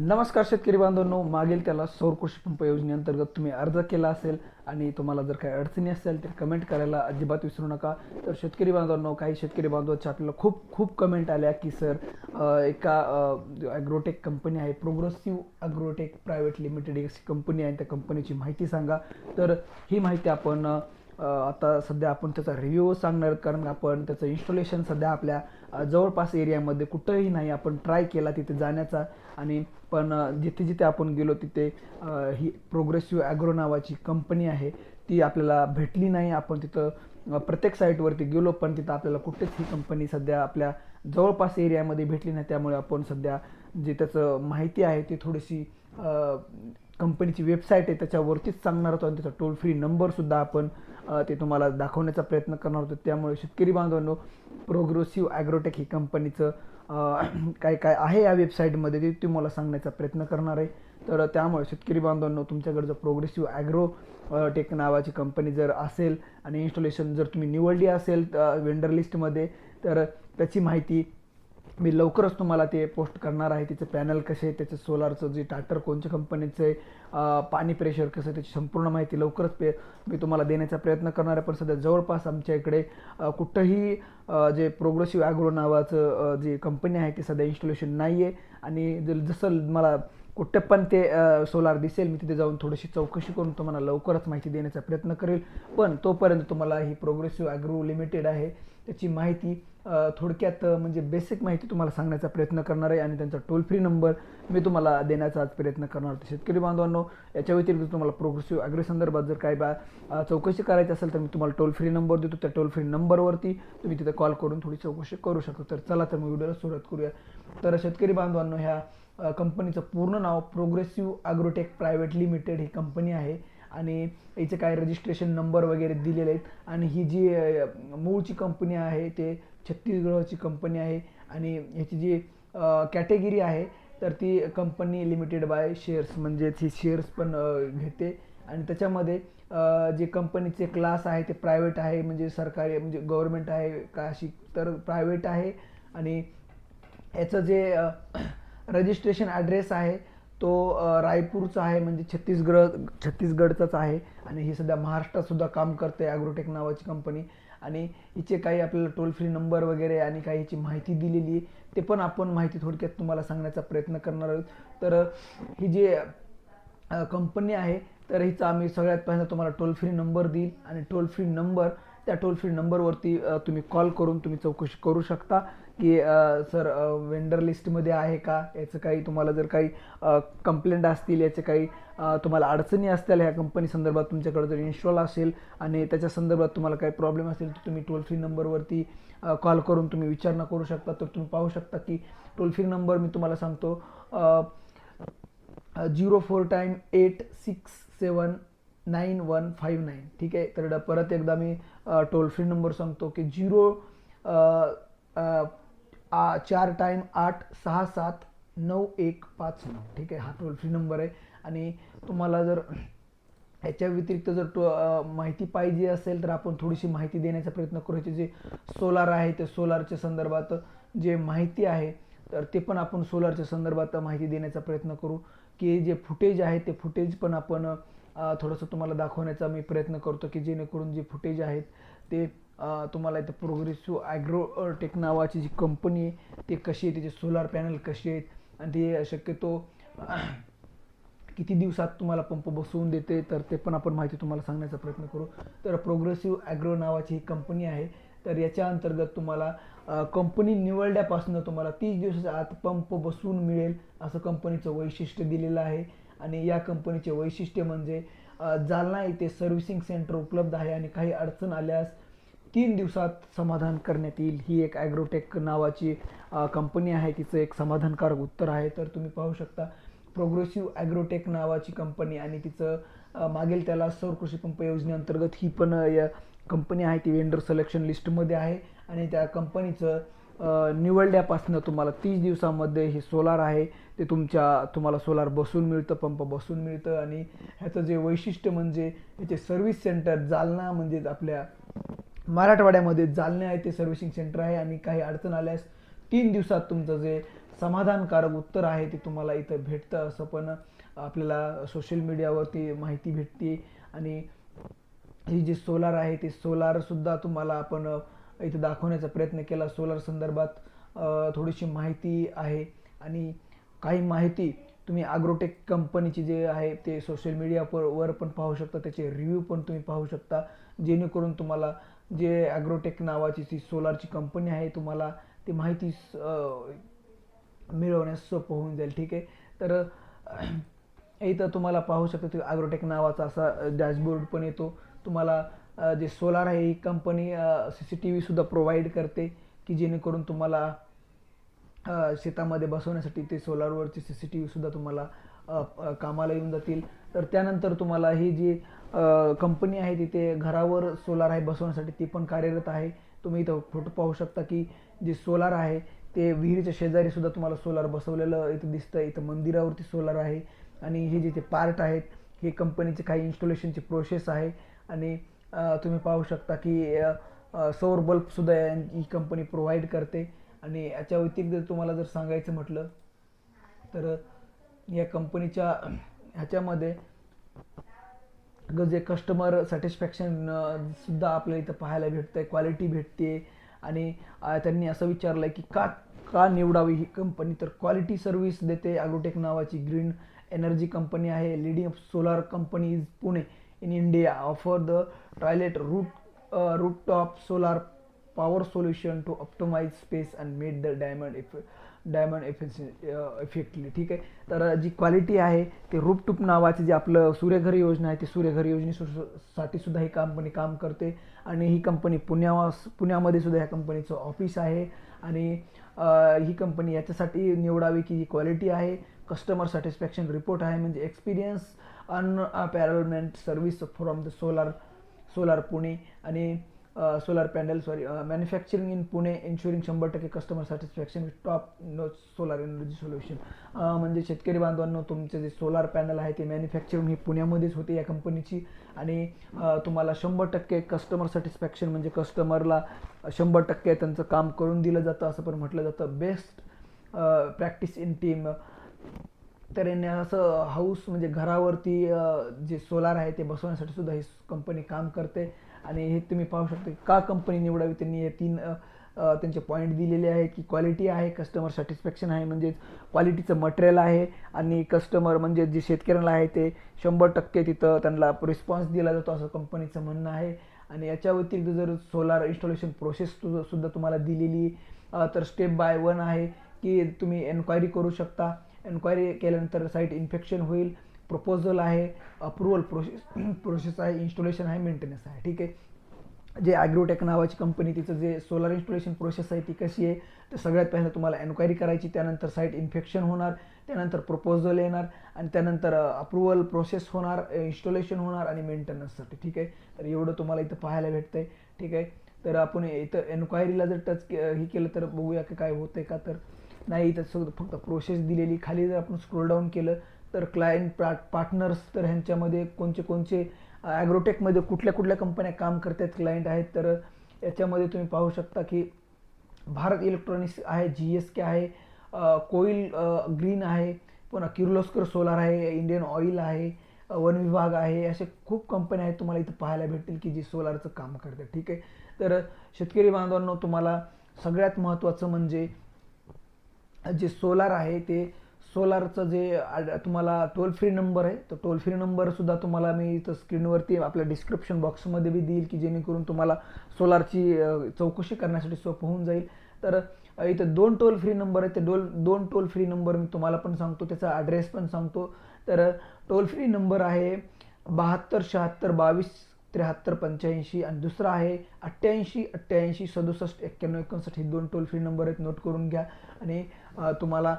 नमस्कार शेतकरी बांधवांनो मागील त्याला सौर कृषी पंप योजनेअंतर्गत तुम्ही अर्ज केला असेल आणि तुम्हाला जर काही अडचणी असेल तर कमेंट करायला अजिबात विसरू नका. तर शेतकरी बांधवांनो काही शेतकरी बांधवांच्या आपल्याला खूप खूप कमेंट आल्या की सर एका ॲग्रोटेक कंपनी आहे प्रोग्रेसिव्ह ॲग्रोटेक प्रायव्हेट लिमिटेड एक अशी कंपनी आहे त्या कंपनीची माहिती सांगा. तर ही माहिती आपण आता सध्या आपण त्याचा रिव्ह्यू सांगणार कारण आपण त्याचं इन्स्टॉलेशन सध्या आपल्या जवळपास एरियामध्ये कुठंही नाही आपण ट्राय केला तिथे जाण्याचा. आणि पण जिथे जिथे आपण गेलो तिथे ही प्रोग्रेसिव्ह ॲग्रो नावाची कंपनी आहे ती आपल्याला भेटली नाही. आपण तिथं प्रत्येक साईटवरती गेलो पण तिथं आपल्याला कुठेच ही कंपनी सध्या आपल्या जवळपास एरियामध्ये भेटली नाही. त्यामुळे आपण सध्या जे त्याचं माहिती आहे ती थोडीशी कंपनीची वेबसाईट आहे त्याच्यावरतीच सांगणार होतो. आणि त्याचा टोल फ्री नंबरसुद्धा आपण ते तुम्हाला दाखवण्याचा प्रयत्न करणार होतो. त्यामुळे शेतकरी बांधवांनो प्रोग्रेसिव्ह ॲग्रोटेक ही कंपनीचं काय काय आहे या वेबसाईटमध्ये ते तुम्हाला सांगण्याचा प्रयत्न करणार आहे. तर त्यामुळे शेतकरी बांधवांनो तुमच्याकडे जर प्रोग्रेसिव्ह ॲग्रो टेक नावाची कंपनी जर असेल आणि इन्स्टॉलेशन जर तुम्ही निवडली असेल वेंडर लिस्टमध्ये तर त्याची माहिती मी लवकरच तुम्हाला ते पोस्ट करणार आहे. तिचं पॅनल कसे आहे त्याचं सोलारचं जे टाटर कोणच्या कंपनीचं आहे पाणी प्रेशर कसं त्याची संपूर्ण माहिती लवकरच पे मी तुम्हाला देण्याचा प्रयत्न करणार आहे. पण सध्या जवळपास आमच्या इकडे कुठंही जे प्रोग्रेसिव्ह ॲग्रो नावाचं जी जे कंपनी आहे ती सध्या इन्स्टॉलेशन नाही आहे आणि जसं मला कुठं पण ते सोलार दिसेल मी तिथे जाऊन थोडीशी चौकशी करून तुम्हाला लवकरच माहिती देण्याचा प्रयत्न करेल. पण तोपर्यंत तुम्हाला ही प्रोग्रेसिव्ह ॲग्रो लिमिटेड आहे. त्याची माहिती थोडक्यात म्हणजे बेसिक माहिती तुम्हाला सांगण्याचा प्रयत्न करणार आहे आणि त्यांचा टोल फ्री नंबर मी तुम्हाला देण्याचा आज प्रयत्न करणार होतो शेतकरी बांधवांनो याच्या व्यतिरिक्त तुम्हाला प्रोग्रेसिव्ह अग्रेसंदर्भात जर काय बा चौकशी करायची असेल तर मी तुम्हाला टोल फ्री नंबर देतो. त्या टोल फ्री नंबरवरती तुम्ही तिथे कॉल करून थोडी चौकशी करू शकता. तर चला तर मग व्हिडिओला सुरुवात करूया. तर शेतकरी बांधवांनो ह्या कंपनीचं पूर्ण नाव प्रोग्रेसिव्ह ॲग्रोटेक प्रायव्हेट लिमिटेड ही कंपनी आहे. आणि याचे काय रजिस्ट्रेशन नंबर वगैरे दिलेले आहेत. आणि ही जी मूळची कंपनी आहे ते छत्तीसगडची कंपनी आहे. आणि ह्याची जी कॅटेगरी आहे तर ती कंपनी लिमिटेड बाय शेअर्स म्हणजेच ही शेअर्स पण घेते. आणि त्याच्यामध्ये जे कंपनीचे क्लास आहे ते प्रायव्हेट आहे. म्हणजे सरकारी म्हणजे गव्हर्मेंट आहे का अशी तर प्रायव्हेट आहे. आणि याचं जे रजिस्ट्रेशन ॲड्रेस आहे तो रायपूरचा आहे म्हणजे छत्तीसगड छत्तीसगडचाच आहे. आणि ही सध्या महाराष्ट्रातसुद्धा काम करते ॲग्रोटेक नावाची कंपनी आणि हिचे काही आपल्याला टोल फ्री नंबर वगैरे आणि काही हिची माहिती दिलेली आहे ते पण आपण माहिती थोडक्यात तुम्हाला सांगण्याचा प्रयत्न करणार आहोत. तर ही जी कंपनी आहे तर हिचा आम्ही सगळ्यात पहिल्यांदा तुम्हाला टोल फ्री नंबर देईल. आणि टोल फ्री नंबर त्या टोल फ्री नंबरवरती तुम्ही कॉल करून तुम्ही चौकशी करू शकता. की सर वेंडर लिस्टमध्ये आहे का? याचं काही तुम्हाला जर काही कंप्लेंट असतील याचे काही तुम्हाला अडचणी असतील ह्या कंपनी संदर्भात तुमच्याकडे जर इन्स्टॉल असेल आणि त्याच्या संदर्भात तुम्हाला काही प्रॉब्लेम असेल तर तुम्ही टोल फ्री नंबरवरती कॉल करून तुम्ही विचारणा करू शकता. तर तुम्ही पाहू शकता की टोल फ्री नंबर मी तुम्हाला सांगतो zero four time eight six seven nine one five nine ठीक आहे? तर परत एकदा मी टोल फ्री नंबर सांगतो की झिरो आ चार टाईम आठ सहा सात नऊ एक पाच नऊ. ठीक आहे? हा टोल फ्री नंबर आहे. आणि तुम्हाला जर याच्या व्यतिरिक्त जर तो माहिती पाहिजे असेल तर आपण थोडीशी माहिती देण्याचा प्रयत्न करू. याचे जे सोलार आहे ते सोलारच्या संदर्भात जे माहिती आहे तर ते पण आपण सोलारच्या संदर्भात माहिती देण्याचा प्रयत्न करू. की जे फुटेज आहे ते फुटेज पण आपण थोडंसं तुम्हाला दाखवण्याचा मी प्रयत्न करतो की जेणेकरून जे फुटेज आहेत ते तुम्हाला इथं प्रोग्रेसिव्ह ॲग्रो टेक नावाची जी कंपनी आहे ते कशी आहे त्याचे सोलार पॅनल कसे आहेत आणि ते शक्यतो किती दिवसात तुम्हाला पंप बसवून देते तर ते पण आपण माहिती तुम्हाला सांगण्याचा प्रयत्न करू. तर प्रोग्रेसिव्ह ॲग्रो नावाची ही कंपनी आहे तर याच्या अंतर्गत तुम्हाला कंपनी निवडल्यापासून तुम्हाला तीस दिवसाच्या आत पंप बसवून मिळेल असं कंपनीचं वैशिष्ट्य दिलेलं आहे. आणि या कंपनीचे वैशिष्ट्य म्हणजे जालना येथे सर्व्हिसिंग सेंटर उपलब्ध आहे आणि काही अडचण आल्यास तीन दिवसात समाधान करण्यात येईल. ही एक ॲग्रोटेक नावाची कंपनी आहे. तिचं एक समाधानकारक उत्तर आहे. तर तुम्ही पाहू शकता प्रोग्रेसिव्ह ॲग्रोटेक नावाची कंपनी आणि तिचं मागील त्याला सौर कृषी पंप योजनेअंतर्गत ही पण या कंपनी आहे. ती वेंडर सिलेक्शन लिस्टमध्ये आहे. आणि त्या कंपनीचं निवडल्यापासून तुम्हाला तीस दिवसामध्ये हे सोलार आहे ते तुमच्या तुम्हाला सोलार बसून मिळतं पंप बसून मिळतं आणि ह्याचं जे वैशिष्ट्य म्हणजे ह्याचे सर्व्हिस सेंटर जालना म्हणजेच आपल्या मराठवाड्यामध्ये जालना आहे ते सर्व्हिसिंग सेंटर आहे. आणि काही अडचण आल्यास तीन दिवसात तुमचं जे समाधानकारक उत्तर आहे ते तुम्हाला इथं भेटतं. असं पण आपल्याला सोशल मीडियावरती माहिती भेटते. आणि ही जी सोलार आहे ते सोलारसुद्धा तुम्हाला आपण इथे दाखवण्याचा प्रयत्न केला. सोलार संदर्भात थोडीशी माहिती आहे. आणि काही माहिती तुम्ही आग्रोटेक कंपनीची जे आहे ते सोशल मीडियावर वर पण पाहू शकता. त्याचे रिव्ह्यू पण तुम्ही पाहू शकता. जेणेकरून तुम्हाला जे ॲग्रोटेक नावाची ती सोलारची कंपनी आहे तुम्हाला ती माहिती स- मिळवण्यास सोपं होऊन जाईल. ठीक आहे? तर इथं तुम्हाला पाहू शकता ते ॲग्रोटेक नावाचा असा डॅशबोर्ड पण येतो. तुम्हाला जे सोलार आहे ही कंपनी सी सी टी व्हीसुद्धा प्रोव्हाइड करते की जेणेकरून तुम्हाला शेतामध्ये बसवण्यासाठी ते सोलारवरचे सी सी टी व्हीसुद्धा तुम्हाला कामाला येऊन जातील. तर त्यानंतर तुम्हाला ही जी कंपनी आहे तिथे घरावर सोलार आहे बसवण्यासाठी ती पण कार्यरत आहे. तुम्ही इथं फोटो पाहू शकता की जे सोलार आहे ते विहिरीच्या शेजारी सुद्धा तुम्हाला सोलार बसवलेलं इथं दिसतं इथं मंदिरावरती सोलार आहे. आणि हे जे ते पार्ट आहेत हे कंपनीचे काही इन्स्टॉलेशनची प्रोसेस आहे. आणि तुम्ही पाहू शकता की सौर बल्बसुद्धा ही कंपनी प्रोव्हाइड करते. आणि याच्या व्यतिरिक्त तुम्हाला जर सांगायचं म्हटलं तर या कंपनीच्या ह्याच्यामध्ये ग- जे कस्टमर सॅटिस्फॅक्शन सुद्धा आपल्याला इथं पाहायला भेटतंय क्वालिटी भेटते. आणि त्यांनी असं विचारलं आहे की का का निवडावी ही कंपनी तर क्वालिटी सर्व्हिस देते. ॲग्रोटेक नावाची ग्रीन एनर्जी कंपनी आहे. Leading solar company is Pune in India offer the toilet root root top solar power solution to optimise space and made the diamond if diamond effectively ठीक आहे? तर uh, जी quality आहे ते रूपटूप नावाचे जे आपलं सूर्यघर योजना आहे ती सूर्यघर योजनेसाठी सुद्धा ही कंपनी काम करते. आणि ही कंपनी पुण्या पुण्यामध्ये सुद्धा ह्या कंपनीचं ऑफिस आहे. आणि uh, ही कंपनी याच्यासाठी निवडावी की जी क्वालिटी आहे कस्टमर सॅटिस्फॅक्शन रिपोर्ट आहे म्हणजे experience an parliament service from the solar solar Pune आणि solar panel sorry manufacturing in Pune ensuring शंभर टक्के customer satisfaction with top no solar energy solution म्हणजे शेतकरी बांधवांनो तुमचे जे सोलार पॅनल आहे ते मॅन्युफॅक्चरिंग ही पुण्यामध्येच होते या कंपनीची आणि तुम्हाला शंभर टक्के कस्टमर सॅटिस्फॅक्शन म्हणजे कस्टमरला शंभर टक्के त्यांचं काम करून दिलं जातं असं पण म्हटलं जातं. बेस्ट प्रॅक्टिस इन टीम तर यांनी असं हाऊस म्हणजे घरावरती जे सोलार आहे ते बसवण्यासाठी सुद्धा ही कंपनी काम करते. आणि हे तुम्ही पाहू शकता का कंपनी निवडावी? त्यांनी हे तीन त्यांचे पॉईंट दिलेले आहे की क्वालिटी आहे कस्टमर सॅटिस्फॅक्शन आहे म्हणजेच क्वालिटीचं मटेरियल आहे. आणि कस्टमर म्हणजे जे शेतकऱ्यांना आहे ते शंभर टक्के तिथं त्यांना रिस्पॉन्स दिला जातो असं कंपनीचं म्हणणं आहे. आणि याच्या व्यतिरिक्त जर सोलार इन्स्टॉलेशन प्रोसेस सुद्धा तुम्हाला दिलेली तर स्टेप बाय वन आहे की तुम्ही एन्क्वायरी करू शकता. एन्क्वायरी केल्यानंतर साईट इन्फेक्शन होईल. प्रपोजल आहे. अप्रुव्हल प्रोसेस प्रोसेस आहे. इन्स्टॉलेशन आहे. मेंटेनन्स आहे. ठीक आहे? जे ॲग्रोटेक नावाची कंपनी तिचं जे सोलार इन्स्टॉलेशन प्रोसेस आहे ती कशी आहे? तर सगळ्यात पहिलं तुम्हाला एन्क्वायरी करायची. त्यानंतर साईट इन्फेक्शन होणार. त्यानंतर प्रपोजल येणार. आणि त्यानंतर अप्रुव्हल प्रोसेस होणार इन्स्टॉलेशन होणार आणि मेंटेनन्ससाठी ठीक आहे? तर एवढं तुम्हाला इथं पाहायला भेटतं आहे ठीक आहे? तर आपण इथं एन्क्वायरीला जर टच के हे केलं तर बघूया की काय होतं आहे का तर. नाही इथं सगळं फक्त प्रोसेस दिलेली. खाली जर आपण स्क्रोल डाऊन केलं तर क्लायंट पार्टनर्स तर ह्यांच्यामध्ये कोणचे कोणचे ॲग्रोटेकमध्ये कुठल्या कुठल्या कंपन्या काम करतात क्लायंट आहेत तर याच्यामध्ये तुम्ही पाहू शकता की भारत इलेक्ट्रॉनिक्स आहे जी एस के आहे कोईल ग्रीन आहे पुन्हा किर्लोस्कर सोलार आहे इंडियन ऑइल आहे वन विभाग आहे असे खूप कंपन्या आहेत तुम्हाला इथं पाहायला भेटतील की जी सोलारचं काम करतात ठीक आहे? तर शेतकरी बांधवांनो तुम्हाला सगळ्यात महत्त्वाचं म्हणजे जे सोलार आहे ते सोलारचं जे आड- तुम्हाला टोल फ्री नंबर आहे तो टोल फ्री नंबरसुद्धा तुम्हाला मी इथं स्क्रीनवरती आपल्या डिस्क्रिप्शन बॉक्समध्ये बी देईल की जेणेकरून तुम्हाला सोलारची चौकशी करण्यासाठी सोपं होऊन जाईल. तर इथं दोन टोल फ्री नंबर आहेत ते डोल दोन टोल फ्री नंबर मी तुम्हाला पण सांगतो त्याचा ॲड्रेस पण सांगतो. तर टोल फ्री नंबर आहे बहात्तर शहात्तर बावीस त्र्याहत्तर पंच्याऐंशी आणि दुसरा आहे अठ्ठ्याऐंशी अठ्ठ्याऐंशी सदुसष्ट एक्क्याण्णव एकोणसाठ हे दोन टोल फ्री नंबर आहेत नोट करून घ्या. आणि तुम्हाला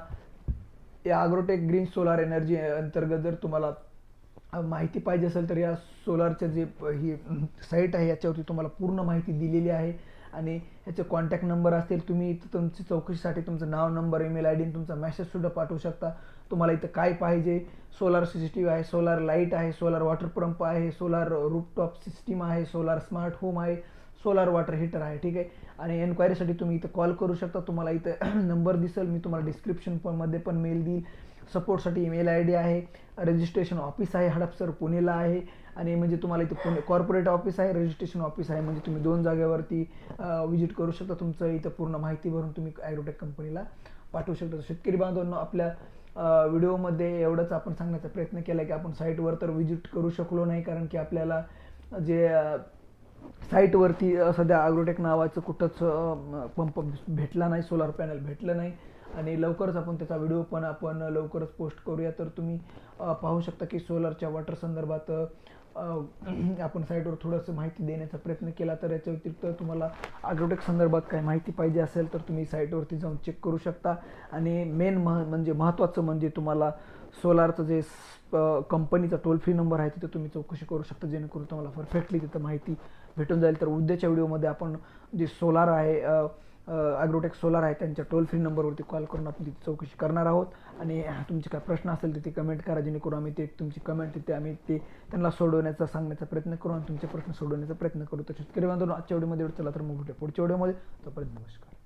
या अग्रोटेक ग्रीन सोलार एनर्जी अंतर्गत जर तुम्हाला माहिती पाहिजे असेल तर या सोलारचं जे ही साईट आहे याच्यावरती तुम्हाला पूर्ण माहिती दिलेली आहे. आणि ह्याचे कॉन्टॅक्ट नंबर असतील तुम्ही तुमची चौकशीसाठी तुमचं नाव नंबर ईमेल आय डी तुमचा मेसेजसुद्धा पाठवू शकता. तुम्हाला इथं काय पाहिजे? Solar C C T V आहे सोलार लाइट आहे सोलार वॉटर पंप आहे सोलार रूपटॉप सिस्टीम आहे सोलार स्मार्ट होम आहे सोलार वॉटर हीटर आहे ठीक आहे? आणि एन्क्वायरीसाठी तुम्ही इथं कॉल करू शकता. तुम्हाला इथं नंबर दिसेल. मी तुम्हाला डिस्क्रिप्शन पण मध्ये पण मेल देईल. सपोर्टसाठी ईमेल आय डी आहे. रजिस्ट्रेशन ऑफिस आहे हडपसर पुणेला आहे. आणि म्हणजे तुम्हाला इथं पुणे कॉर्पोरेट ऑफिस आहे रजिस्ट्रेशन ऑफिस आहे. म्हणजे तुम्ही दोन जागेवरती विजिट करू शकता. तुमचं इथं पूर्ण माहिती भरून तुम्ही ॲग्रोटेक कंपनीला पाठवू शकता. शेतकरी बांधवांना आपल्या व्हिडिओमध्ये एवढंच आपण सांगण्याचा प्रयत्न केला की आपण साईटवर तर विजिट करू शकलो नाही कारण की आपल्याला जे साईटवरती सध्या अग्रोटेक नावाचं कुठंच पंप भेटला नाही सोलार पॅनल भेटलं नाही. आणि लवकरच आपण त्याचा व्हिडिओ पण आपण लवकरच पोस्ट करूया. तर तुम्ही पाहू शकता की सोलारच्या वॉटर संदर्भात आपण साईटवर थोडंसं माहिती देण्याचा प्रयत्न केला तर याच्या व्यतिरिक्त तुम्हाला ॲग्रोटेक संदर्भात काही माहिती पाहिजे असेल तर तुम्ही साईटवरती जाऊन चेक करू शकता. आणि मेन मह म्हणजे महत्त्वाचं म्हणजे तुम्हाला सोलारचं जे कंपनीचा टोल फ्री नंबर आहे तिथे तुम्ही चौकशी करू शकता जेणेकरून तुम्हाला परफेक्टली तिथं माहिती भेटून जाईल. तर उद्याच्या व्हिडिओमध्ये आपण जे सोलार आहे ॲग्रोटेक सोलार आहे त्यांच्या टोल फ्री नंबरवरती कॉल करून आपण तिथे चौकशी करणार आहोत. आणि तुमचे काय प्रश्न असेल तिथे कमेंट करा जेणेकरून आम्ही ते तुमची कमेंट तिथे आम्ही ते त्यांना सोडवण्याचा सांगण्याचा प्रयत्न करू आणि तुमचे प्रश्न सोडवण्याचा प्रयत्न करू. तर शेतकरी बांधून आजच्या व्हिडिओमध्ये चला तर मग भेटूया पुढच्या व्हिडिओमध्ये तोपर्यंत नमस्कार.